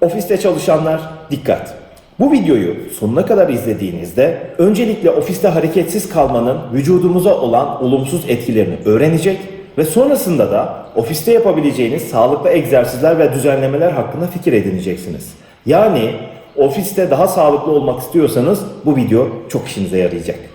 Ofiste çalışanlar dikkat. Bu videoyu sonuna kadar izlediğinizde öncelikle ofiste hareketsiz kalmanın vücudumuza olan olumsuz etkilerini öğrenecek ve sonrasında da ofiste yapabileceğiniz sağlıklı egzersizler ve düzenlemeler hakkında fikir edineceksiniz. Yani ofiste daha sağlıklı olmak istiyorsanız bu video çok işinize yarayacak.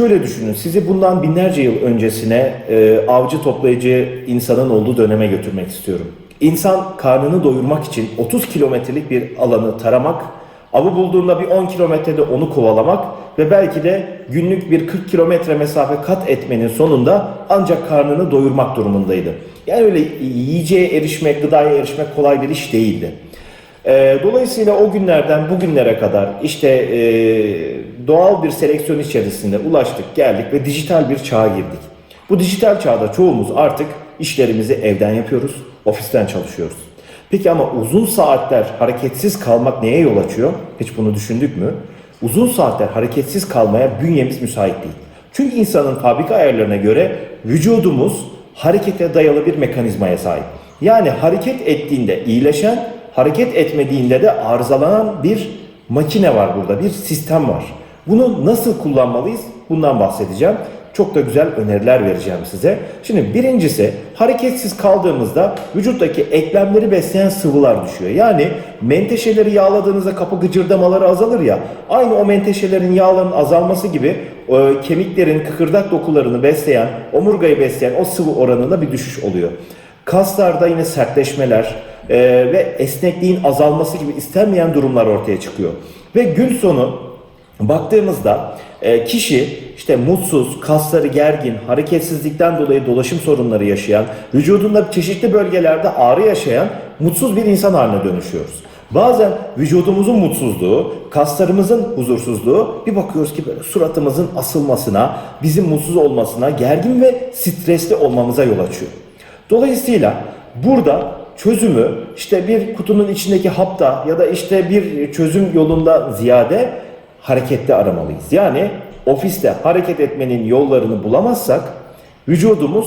Şöyle düşünün. Sizi bundan binlerce yıl öncesine e, avcı toplayıcı insanın olduğu döneme götürmek istiyorum. İnsan karnını doyurmak için 30 kilometrelik bir alanı taramak, avı bulduğunda bir 10 kilometrede onu kovalamak ve belki de günlük bir 40 kilometre mesafe kat etmenin sonunda ancak karnını doyurmak durumundaydı. Yani öyle yiyeceğe erişmek, gıdaya erişmek kolay bir iş değildi. Ee, dolayısıyla o günlerden bugünlere kadar işte e, doğal bir seleksiyon içerisinde ulaştık, geldik ve dijital bir çağa girdik. Bu dijital çağda çoğumuz artık işlerimizi evden yapıyoruz, ofisten çalışıyoruz. Peki ama uzun saatler hareketsiz kalmak neye yol açıyor? Hiç bunu düşündük mü? Uzun saatler hareketsiz kalmaya bünyemiz müsait değil. Çünkü insanın fabrika ayarlarına göre vücudumuz harekete dayalı bir mekanizmaya sahip. Yani hareket ettiğinde iyileşen, hareket etmediğinde de arızalanan bir makine var burada, bir sistem var. Bunu nasıl kullanmalıyız? Bundan bahsedeceğim. Çok da güzel öneriler vereceğim size. Şimdi birincisi hareketsiz kaldığımızda vücuttaki eklemleri besleyen sıvılar düşüyor. Yani menteşeleri yağladığınızda kapı gıcırdamaları azalır ya. Aynı o menteşelerin yağların azalması gibi e, kemiklerin kıkırdak dokularını besleyen, omurgayı besleyen o sıvı oranında bir düşüş oluyor. Kaslarda yine sertleşmeler e, ve esnekliğin azalması gibi istenmeyen durumlar ortaya çıkıyor. Ve gün sonu baktığımızda e, kişi işte mutsuz, kasları gergin, hareketsizlikten dolayı dolaşım sorunları yaşayan, vücudunda çeşitli bölgelerde ağrı yaşayan mutsuz bir insan haline dönüşüyoruz. Bazen vücudumuzun mutsuzluğu, kaslarımızın huzursuzluğu bir bakıyoruz ki böyle suratımızın asılmasına, bizim mutsuz olmasına, gergin ve stresli olmamıza yol açıyor. Dolayısıyla burada çözümü işte bir kutunun içindeki hapta ya da işte bir çözüm yolunda ziyade harekette aramalıyız. Yani ofiste hareket etmenin yollarını bulamazsak vücudumuz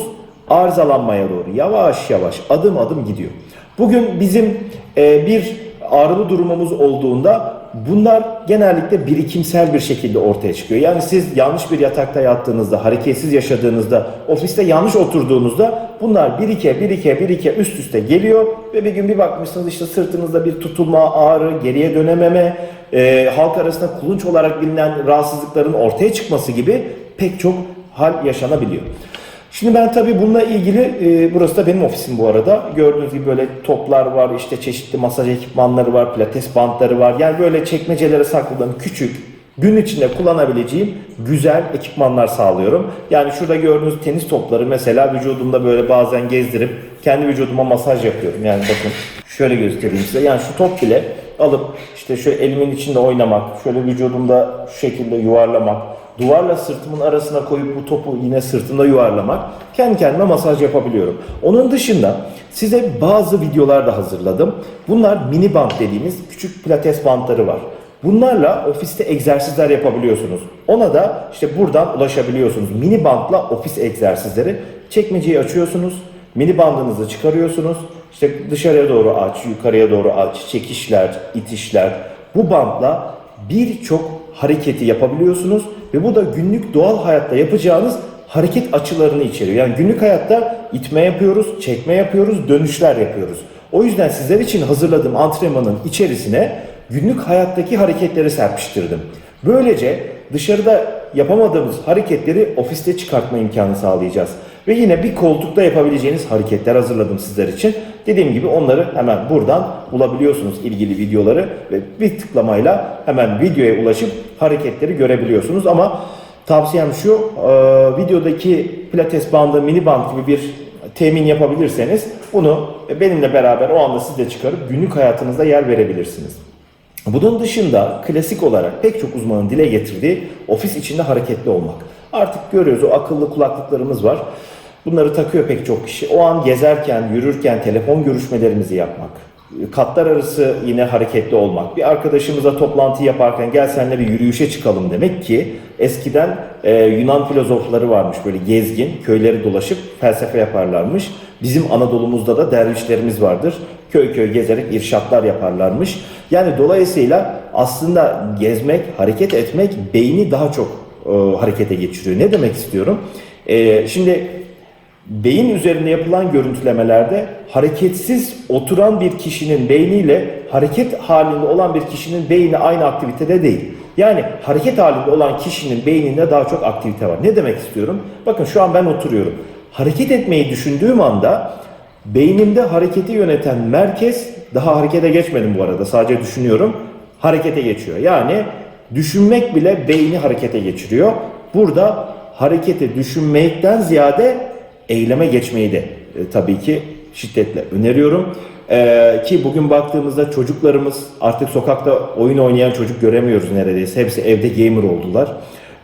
arızalanmaya doğru yavaş yavaş adım adım gidiyor. Bugün bizim e, bir ağrılı durumumuz olduğunda bunlar genellikle birikimsel bir şekilde ortaya çıkıyor. Yani siz yanlış bir yatakta yattığınızda, hareketsiz yaşadığınızda, ofiste yanlış oturduğunuzda bunlar birike birike birike üst üste geliyor ve bir gün bir bakmışsınız işte sırtınızda bir tutulma, ağrı, geriye dönememe, e, halk arasında kulunç olarak bilinen rahatsızlıkların ortaya çıkması gibi pek çok hal yaşanabiliyor. Şimdi ben tabii bununla ilgili, e, burası da benim ofisim bu arada. Gördüğünüz gibi böyle toplar var, işte çeşitli masaj ekipmanları var, pilates bantları var. Yani böyle çekmecelere sakladığım küçük, gün içinde kullanabileceğim güzel ekipmanlar sağlıyorum. Yani şurada gördüğünüz tenis topları mesela vücudumda böyle bazen gezdirip kendi vücuduma masaj yapıyorum. Yani bakın şöyle göstereyim size. Yani şu top bile alıp işte şöyle elimin içinde oynamak, şöyle vücudumda şu şekilde yuvarlamak, duvarla sırtımın arasına koyup bu topu yine sırtımda yuvarlamak, kendi kendime masaj yapabiliyorum. Onun dışında size bazı videolar da hazırladım. Bunlar mini band dediğimiz küçük pilates bantları var. Bunlarla ofiste egzersizler yapabiliyorsunuz. Ona da işte buradan ulaşabiliyorsunuz. Mini bandla ofis egzersizleri. Çekmeceyi açıyorsunuz. Mini bandınızı çıkarıyorsunuz. İşte dışarıya doğru aç, yukarıya doğru aç, çekişler, itişler. Bu bantla birçok hareketi yapabiliyorsunuz ve bu da günlük doğal hayatta yapacağınız hareket açılarını içeriyor. Yani günlük hayatta itme yapıyoruz, çekme yapıyoruz, dönüşler yapıyoruz. O yüzden sizler için hazırladığım antrenmanın içerisine günlük hayattaki hareketleri serpiştirdim. Böylece dışarıda yapamadığımız hareketleri ofiste çıkartma imkanı sağlayacağız. Ve yine bir koltukta yapabileceğiniz hareketler hazırladım sizler için. Dediğim gibi onları hemen buradan bulabiliyorsunuz ilgili videoları ve bir tıklamayla hemen videoya ulaşıp hareketleri görebiliyorsunuz. Ama tavsiyem şu, e, videodaki pilates bandı, mini band gibi bir temin yapabilirseniz bunu benimle beraber o anda siz de çıkarıp günlük hayatınızda yer verebilirsiniz. Bunun dışında klasik olarak pek çok uzmanın dile getirdiği ofis içinde hareketli olmak. Artık görüyoruz o akıllı kulaklıklarımız var. Bunları takıyor pek çok kişi. O an gezerken, yürürken telefon görüşmelerimizi yapmak. katlar arası yine hareketli olmak. Bir arkadaşımıza toplantı yaparken gel seninle bir yürüyüşe çıkalım demek ki eskiden e, Yunan filozofları varmış böyle gezgin köyleri dolaşıp felsefe yaparlarmış. Bizim Anadolu'muzda da dervişlerimiz vardır. Köy köy gezerek irşatlar yaparlarmış. Yani dolayısıyla aslında gezmek, hareket etmek beyni daha çok e, harekete geçiriyor. Ne demek istiyorum? E, şimdi beyin üzerinde yapılan görüntülemelerde hareketsiz oturan bir kişinin beyniyle hareket halinde olan bir kişinin beyni aynı aktivitede değil. Yani hareket halinde olan kişinin beyninde daha çok aktivite var. Ne demek istiyorum? Bakın şu an ben oturuyorum. Hareket etmeyi düşündüğüm anda beynimde hareketi yöneten merkez daha harekete geçmedim bu arada sadece düşünüyorum. Harekete geçiyor. Yani düşünmek bile beyni harekete geçiriyor. Burada harekete düşünmekten ziyade eyleme geçmeyi de e, tabii ki şiddetle öneriyorum. E, ki bugün baktığımızda çocuklarımız artık sokakta oyun oynayan çocuk göremiyoruz neredeyse. Hepsi evde gamer oldular.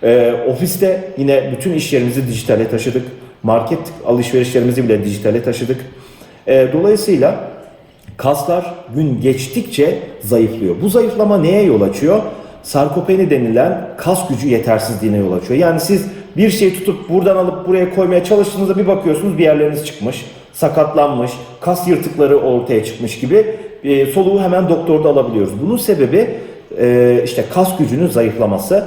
E, ofiste yine bütün iş yerimizi dijitale taşıdık. Market alışverişlerimizi bile dijitale taşıdık. E, dolayısıyla kaslar gün geçtikçe zayıflıyor. Bu zayıflama neye yol açıyor? Sarkopeni denilen kas gücü yetersizliğine yol açıyor. Yani siz bir şeyi tutup buradan alıp buraya koymaya çalıştığınızda bir bakıyorsunuz bir yerleriniz çıkmış, sakatlanmış, kas yırtıkları ortaya çıkmış gibi e, soluğu hemen doktorda alabiliyoruz. Bunun sebebi e, işte kas gücünün zayıflaması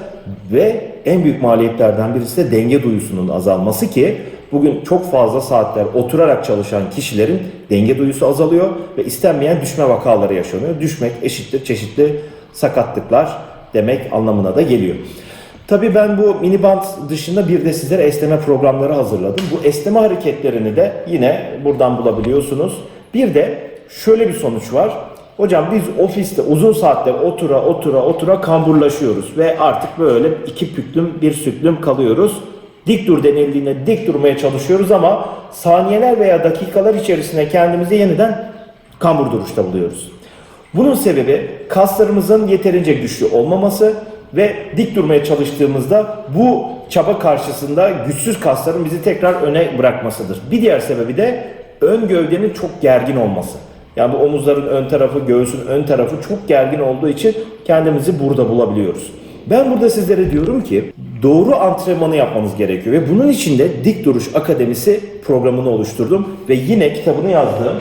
ve en büyük maliyetlerden birisi de denge duyusunun azalması ki bugün çok fazla saatler oturarak çalışan kişilerin denge duyusu azalıyor ve istenmeyen düşme vakaları yaşanıyor. Düşmek eşittir çeşitli sakatlıklar demek anlamına da geliyor. Tabii ben bu mini band dışında bir de sizlere esneme programları hazırladım. Bu esneme hareketlerini de yine buradan bulabiliyorsunuz. Bir de şöyle bir sonuç var. Hocam biz ofiste uzun saatler otura otura otura kamburlaşıyoruz ve artık böyle iki püklüm bir süklüm kalıyoruz. Dik dur denildiğinde dik durmaya çalışıyoruz ama saniyeler veya dakikalar içerisinde kendimizi yeniden kambur duruşta buluyoruz. Bunun sebebi kaslarımızın yeterince güçlü olmaması ve dik durmaya çalıştığımızda bu çaba karşısında güçsüz kasların bizi tekrar öne bırakmasıdır. Bir diğer sebebi de ön gövdenin çok gergin olması. Yani bu omuzların ön tarafı, göğsün ön tarafı çok gergin olduğu için kendimizi burada bulabiliyoruz. Ben burada sizlere diyorum ki doğru antrenmanı yapmanız gerekiyor ve bunun için de Dik Duruş Akademisi programını oluşturdum ve yine kitabını yazdım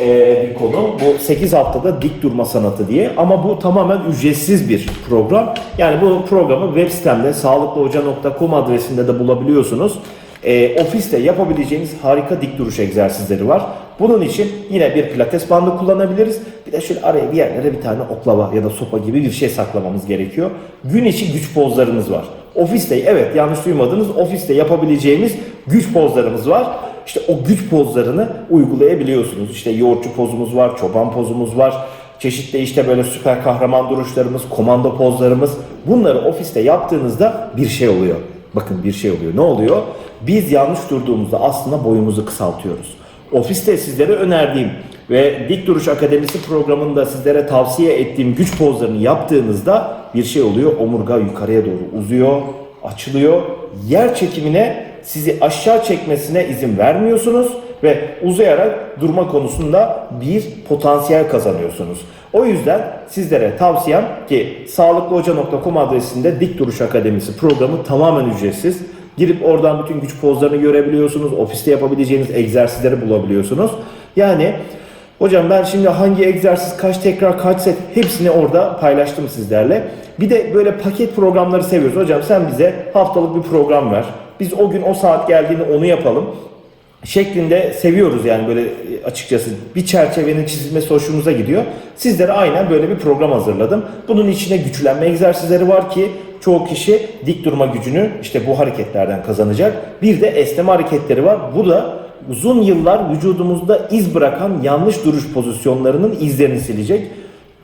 e, bir konu. Bu 8 haftada dik durma sanatı diye ama bu tamamen ücretsiz bir program. Yani bu programı web sitemde sağlıklıhoca.com adresinde de bulabiliyorsunuz. E, ofiste yapabileceğiniz harika dik duruş egzersizleri var. Bunun için yine bir pilates bandı kullanabiliriz. Bir de şöyle araya bir yerlere bir tane oklava ya da sopa gibi bir şey saklamamız gerekiyor. Gün içi güç pozlarımız var. Ofiste evet yanlış duymadınız ofiste yapabileceğimiz güç pozlarımız var. İşte o güç pozlarını uygulayabiliyorsunuz. İşte yoğurtçu pozumuz var, çoban pozumuz var. Çeşitli işte böyle süper kahraman duruşlarımız, komando pozlarımız. Bunları ofiste yaptığınızda bir şey oluyor. Bakın bir şey oluyor. Ne oluyor? Biz yanlış durduğumuzda aslında boyumuzu kısaltıyoruz. Ofiste sizlere önerdiğim ve Dik Duruş Akademisi programında sizlere tavsiye ettiğim güç pozlarını yaptığınızda bir şey oluyor. Omurga yukarıya doğru uzuyor, açılıyor. Yer çekimine sizi aşağı çekmesine izin vermiyorsunuz ve uzayarak durma konusunda bir potansiyel kazanıyorsunuz. O yüzden sizlere tavsiyem ki sağlıklıhoca.com adresinde Dik Duruş Akademisi programı tamamen ücretsiz. Girip oradan bütün güç pozlarını görebiliyorsunuz. Ofiste yapabileceğiniz egzersizleri bulabiliyorsunuz. Yani hocam ben şimdi hangi egzersiz, kaç tekrar, kaç set hepsini orada paylaştım sizlerle. Bir de böyle paket programları seviyoruz. Hocam sen bize haftalık bir program ver. Biz o gün o saat geldiğinde onu yapalım şeklinde seviyoruz yani böyle açıkçası bir çerçevenin çizilmesi hoşumuza gidiyor. Sizlere aynen böyle bir program hazırladım. Bunun içine güçlenme egzersizleri var ki çoğu kişi dik durma gücünü işte bu hareketlerden kazanacak. Bir de esneme hareketleri var. Bu da uzun yıllar vücudumuzda iz bırakan yanlış duruş pozisyonlarının izlerini silecek.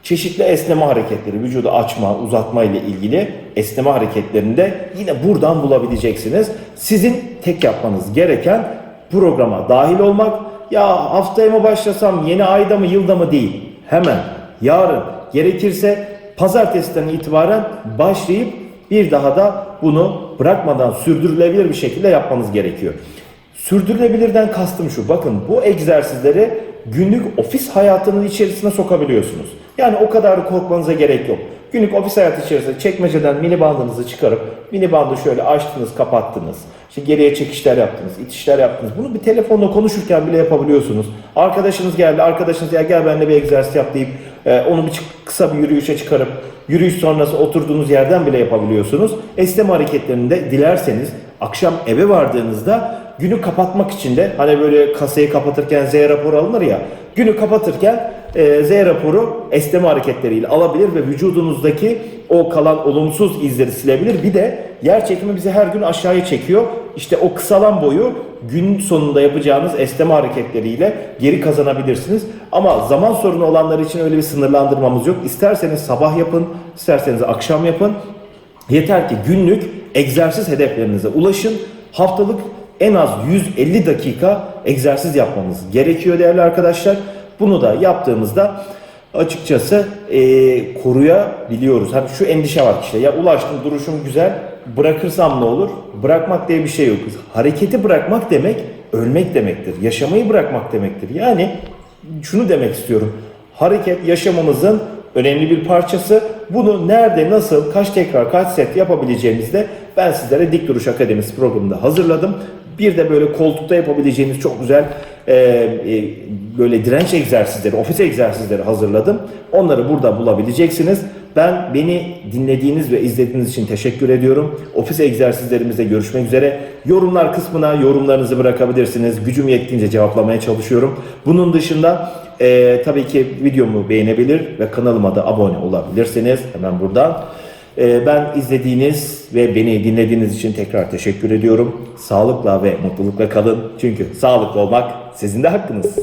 Çeşitli esneme hareketleri, vücudu açma, uzatma ile ilgili esneme hareketlerinde yine buradan bulabileceksiniz. Sizin tek yapmanız gereken programa dahil olmak. Ya haftaya mı başlasam, yeni ayda mı, yılda mı değil. Hemen yarın gerekirse pazartesiden itibaren başlayıp bir daha da bunu bırakmadan sürdürülebilir bir şekilde yapmanız gerekiyor. Sürdürülebilirden kastım şu. Bakın bu egzersizleri günlük ofis hayatının içerisine sokabiliyorsunuz. Yani o kadar da korkmanıza gerek yok. Günlük ofis hayatı içerisinde çekmeceden mini bandınızı çıkarıp mini bandı şöyle açtınız, kapattınız. İşte geriye çekişler yaptınız, itişler yaptınız. Bunu bir telefonla konuşurken bile yapabiliyorsunuz. Arkadaşınız geldi, arkadaşınız ya gel benimle bir egzersiz yap deyip e, onu bir kısa bir yürüyüşe çıkarıp yürüyüş sonrası oturduğunuz yerden bile yapabiliyorsunuz. Esneme hareketlerinde dilerseniz akşam eve vardığınızda günü kapatmak için de hani böyle kasayı kapatırken Z raporu alınır ya günü kapatırken e, Z raporu esneme hareketleriyle alabilir ve vücudunuzdaki o kalan olumsuz izleri silebilir. Bir de yer çekimi bizi her gün aşağıya çekiyor. İşte o kısalan boyu gün sonunda yapacağınız esneme hareketleriyle geri kazanabilirsiniz. Ama zaman sorunu olanlar için öyle bir sınırlandırmamız yok. İsterseniz sabah yapın, isterseniz akşam yapın. Yeter ki günlük egzersiz hedeflerinize ulaşın. Haftalık en az 150 dakika egzersiz yapmamız gerekiyor değerli arkadaşlar. Bunu da yaptığımızda açıkçası eee koruyabiliyoruz. Hani şu endişe var işte ya ulaştım duruşum güzel bırakırsam ne olur? Bırakmak diye bir şey yok. Hareketi bırakmak demek ölmek demektir. Yaşamayı bırakmak demektir. Yani şunu demek istiyorum. Hareket yaşamımızın önemli bir parçası. Bunu nerede, nasıl, kaç tekrar, kaç set yapabileceğimizde ben sizlere Dik Duruş Akademisi programında hazırladım. Bir de böyle koltukta yapabileceğiniz çok güzel e, e, böyle direnç egzersizleri, ofis egzersizleri hazırladım. Onları burada bulabileceksiniz. Ben beni dinlediğiniz ve izlediğiniz için teşekkür ediyorum. Ofis egzersizlerimizde görüşmek üzere. Yorumlar kısmına yorumlarınızı bırakabilirsiniz. Gücüm yettiğince cevaplamaya çalışıyorum. Bunun dışında e, tabii ki videomu beğenebilir ve kanalıma da abone olabilirsiniz. Hemen buradan. E, ben izlediğiniz ve beni dinlediğiniz için tekrar teşekkür ediyorum. Sağlıkla ve mutlulukla kalın. Çünkü sağlıklı olmak sizin de hakkınız.